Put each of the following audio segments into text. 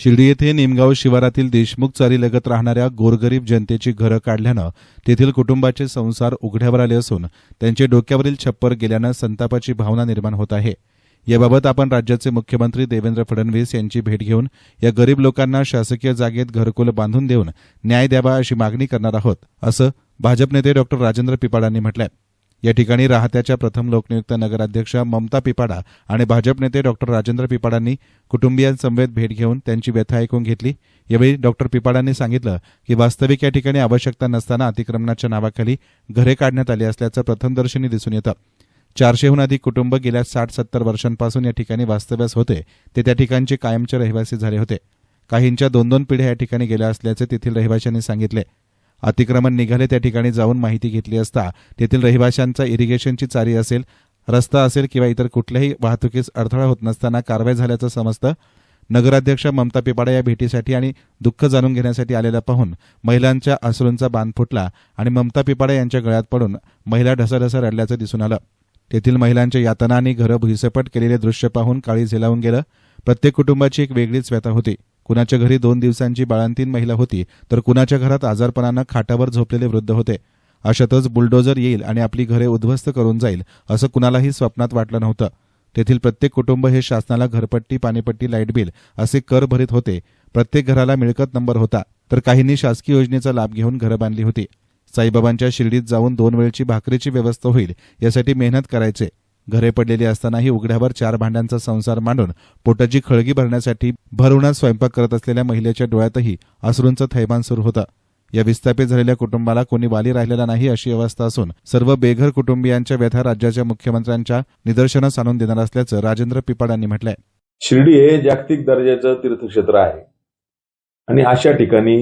शिर्डी येथे निमगाव शिवारातील देशमुख चारीलगत राहणाऱ्या गोरगरीब जनतेची घरं काढल्यानं तेथील कुटुंबाचे संसार उघड्यावर आले असून त्यांचे डोक्यावरील छप्पर गेल्यानं संतापाची भावना निर्माण होत आहे. याबाबत आपण राज्याचे मुख्यमंत्री देवेंद्र फडणवीस यांची भेट घेऊन या गरीब लोकांना शासकीय जागेत घरकुल बांधून देऊन न्याय द्यावा अशी मागणी करणार आहोत असं भाजप नेते डॉक्टर राजेंद्र पिपाडांनी म्हटलंय. या ठिकाणी राहत्याच्या प्रथम लोकनियुक्त नगराध्यक्षा ममता पिपाडा आणि भाजप नेते डॉक्टर राजेंद्र पिपाडांनी कुटुंबियांसमवेत भेट घेऊन त्यांची व्यथा ऐकून घेतली. यावेळी डॉक्टर पिपाडांनी सांगितलं की वास्तविक या ठिकाणी आवश्यकता नसताना अतिक्रमणाच्या नावाखाली घरे काढण्यात आली असल्याचं प्रथमदर्शनी दिसून येतं. चारशेहून अधिक कुटुंब गेल्या साठ सत्तर वर्षांपासून या ठिकाणी वास्तव्यास होते. ते त्या ठिकाणचे कायमचे रहिवासी झाले होते. काहींच्या दोन दोन पिढ्या या ठिकाणी गेल्या असल्याचे तेथील रहिवाशांनी सांगितले. अतिक्रमण निघाले त्या ठिकाणी जाऊन माहिती घेतली असता तेथील रहिवाशांचा इरिगेशनची चारी असेल रस्ता असेल किंवा इतर कुठल्याही वाहतुकीस अडथळा होत नसताना कारवाई झाल्याचं समजतं. नगराध्यक्ष ममता पिपाडा या भेटीसाठी आणि दुःख जाणून घेण्यासाठी आलेला पाहून महिलांच्या अश्रूंचा बांध फुटला आणि ममता पिपाडा यांच्या गळ्यात पडून महिला ढसाढसा रडल्याचं दिसून आलं. तेथील महिलांच्या यातना आणि घरं भुईसपट केलेले दृश्य पाहून काळी झेलावून गेलं. प्रत्येक कुटुंबाची एक वेगळीच व्यथा होती. कुणाच्या घरी दोन दिवसांची बाळंतीन महिला होती तर कुणाच्या घरात आजारपणानं खाटावर झोपलेले वृद्ध होते. अशातच बुलडोजर येईल आणि आपली घरे उद्ध्वस्त करून जाईल असं कुणालाही स्वप्नात वाटलं नव्हतं. तेथील प्रत्येक कुटुंब हे शासनाला घरपट्टी पाणीपट्टी लाइट बिल असे कर भरीत होते. प्रत्येक घराला मिळकत नंबर होता तर काहींनी शासकीय योजनेचा लाभ घेऊन घरं बांधली होती. साईबाबांच्या शिर्डीत जाऊन दोन वेळची भाकरीची व्यवस्था होईल यासाठी मेहनत करायचे. घरे पडलेली असतानाही उघड्यावर चार भांड्यांचा संसार मांडून पोटाची खळगी भरण्यासाठी भरवण्यात स्वयंपाक करत असलेल्या महिलेच्या डोळ्यातही अश्रूंचं थैमान सुरू होतं. या विस्थापित झालेल्या कुटुंबाला कोणी वाली राहिलेला नाही अशी अवस्था असून सर्व बेघर कुटुंबियांच्या व्यथा राज्याच्या मुख्यमंत्र्यांच्या निदर्शनास आणून देणार असल्याचं राजेंद्र पिपाडांनी म्हटलंय. शिर्डी हे जागतिक दर्जाचं तीर्थक्षेत्र आहे. आणि अशा ठिकाणी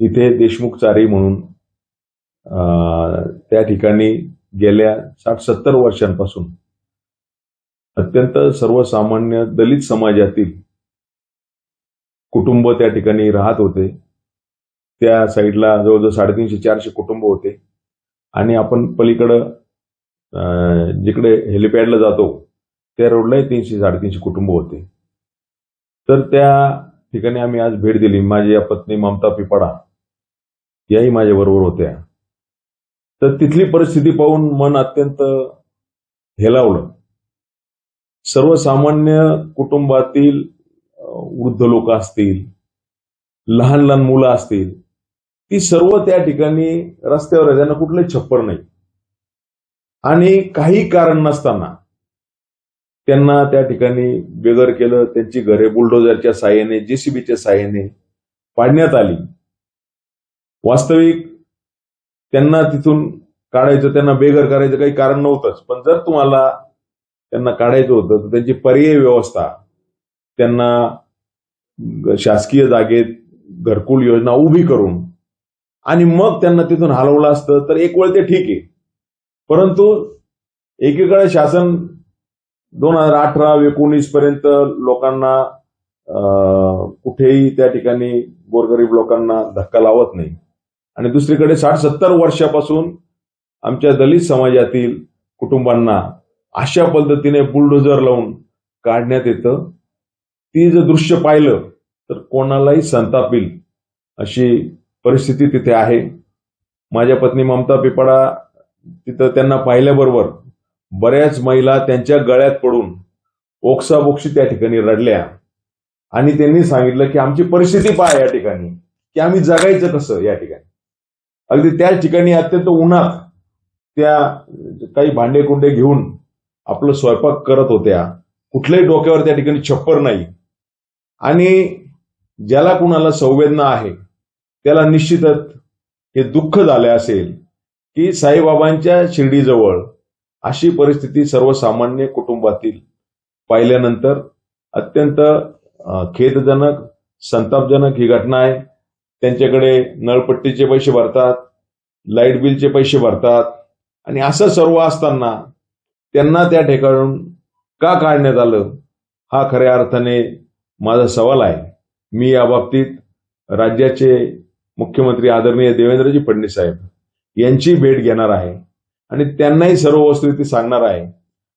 इथे देशमुख चारी म्हणून त्या ठिकाणी गेल्या साठ सत्तर वर्षांपासून अत्यंत सर्वसामान्य दलित समाजातील कुटुंब त्या ठिकाणी राहत होते. त्या साईडला जवळजवळ साडेतीनशे चारशे कुटुंब होते. आणि आपण पलीकडं अं, जिकडे हेलिपॅडला जातो त्या रोडलाही तीनशे साडेतीनशे कुटुंब होते. तर त्या ठिकाणी आम्ही आज भेट दिली. माझी या पत्नी ममता पिपाडा याही माझ्याबरोबर होत्या. तर तिथली परिस्थिती पाहून मन अत्यंत हेलावलं. सर्वसामान्य कुटुंबातील वृद्ध लोक असतील लहान लहान मुलं असतील ती सर्व त्या ठिकाणी रस्त्यावर आहे त्यांना कुठलंही छप्पर नाही. आणि काही कारण नसताना त्यांना त्या ठिकाणी बेगर केलं. त्यांची घरे बुलडोजरच्या साह्याने जेसीबीच्या साह्याने पाडण्यात आली. वास्तविक त्यांना तिथून काढायचं त्यांना बेघर करायचं काही कारण नव्हतंच. पण जर तुम्हाला त्यांना काढायचं होतं तर त्यांची पर्यायी व्यवस्था त्यांना शासकीय जागेत घरकुल योजना उभी करून आणि मग त्यांना तिथून हलवलं असतं तर एक वेळ ते ठीक आहे. परंतु एकीकडे शासन दोन हजार अठरा एकोणीस पर्यंत लोकांना अं, कुठेही त्या ठिकाणी गोरगरीब लोकांना धक्का लावत नाही. आणि दुसरीकडे साठ सत्तर वर्षापासून आमच्या दलित समाजातील कुटुंबांना अशा पद्धतीने बुलडोजर लावून काढण्यात येतं. ती जर दृश्य पाहिलं तर कोणालाही संतापील अशी परिस्थिती तिथे आहे. माझ्या पत्नी ममता पिपाडा तिथं त्यांना पाहिल्याबरोबर बऱ्याच महिला त्यांच्या गळ्यात पडून ओक्साबोक्षी त्या ठिकाणी रडल्या. आणि त्यांनी सांगितलं की आमची परिस्थिती पहा या ठिकाणी की आम्ही जगायचं कसं या ठिकाणी. अगदी त्याच ठिकाणी अत्यंत उन्हात त्या काही भांडे कुंडे घेऊन आपलं स्वयंपाक करत होत्या. कुठल्याही डोक्यावर त्या ठिकाणी छप्पर नाही. आणि ज्याला कुणाला संवेदना आहे त्याला निश्चितच हे दुःख झाले असेल की साईबाबांच्या शिर्डीजवळ अशी परिस्थिती सर्वसामान्य कुटुंबातील पाहिल्यानंतर अत्यंत खेदजनक संतापजनक ही घटना आहे. त्यांच्याकडे नळपट्टीचे पैसे भरतात लाइट बिलचे पैसे भरतात आणि असं सर्व असताना त्यांना त्या ठिकाणून का काढण्यात आलं? हा खऱ्या अर्थाने माझा सवाल आहे. मी या बाबतीत राज्याचे मुख्यमंत्री आदरणीय देवेंद्रजी फडणवीस साहेब यांची भेट घेणार आहे आणि त्यांनाही सर्व वस्तुस्थिती सांगणार आहे.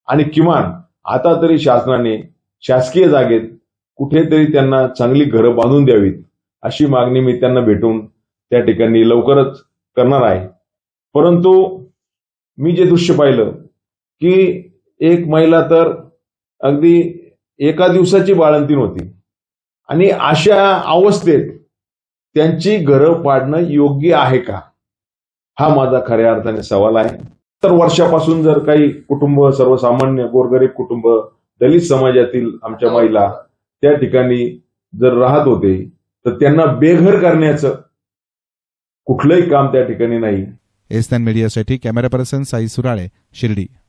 आणि किमान आता तरी शासनाने शासकीय जागेत कुठेतरी त्यांना चांगली घरं बांधून द्यावीत. अशी मागणी मी त्यांना भेटून त्या ठिकाणी लवकरच करणार आहे. परंतु मी जे दृश्य पाहिलं की एक महिला तर अगदी एका दिवसाची बाळंतीण होती. आणि अशा अवस्थेत त्यांची घरं पाडणं योग्य आहे का? हा माझा खऱ्या अर्थाने सवाल आहे. तर वर्षापासून जर काही कुटुंब सर्वसामान्य गोरगरीब कुटुंब दलित समाजातील आमच्या महिला त्या ठिकाणी जर राहत होते तर त्यांना बेघर करण्याचं कुठलंही काम त्या ठिकाणी नाही. एस मीडियासाठी कॅमेरा पर्सन साई सुराळे शिर्डी.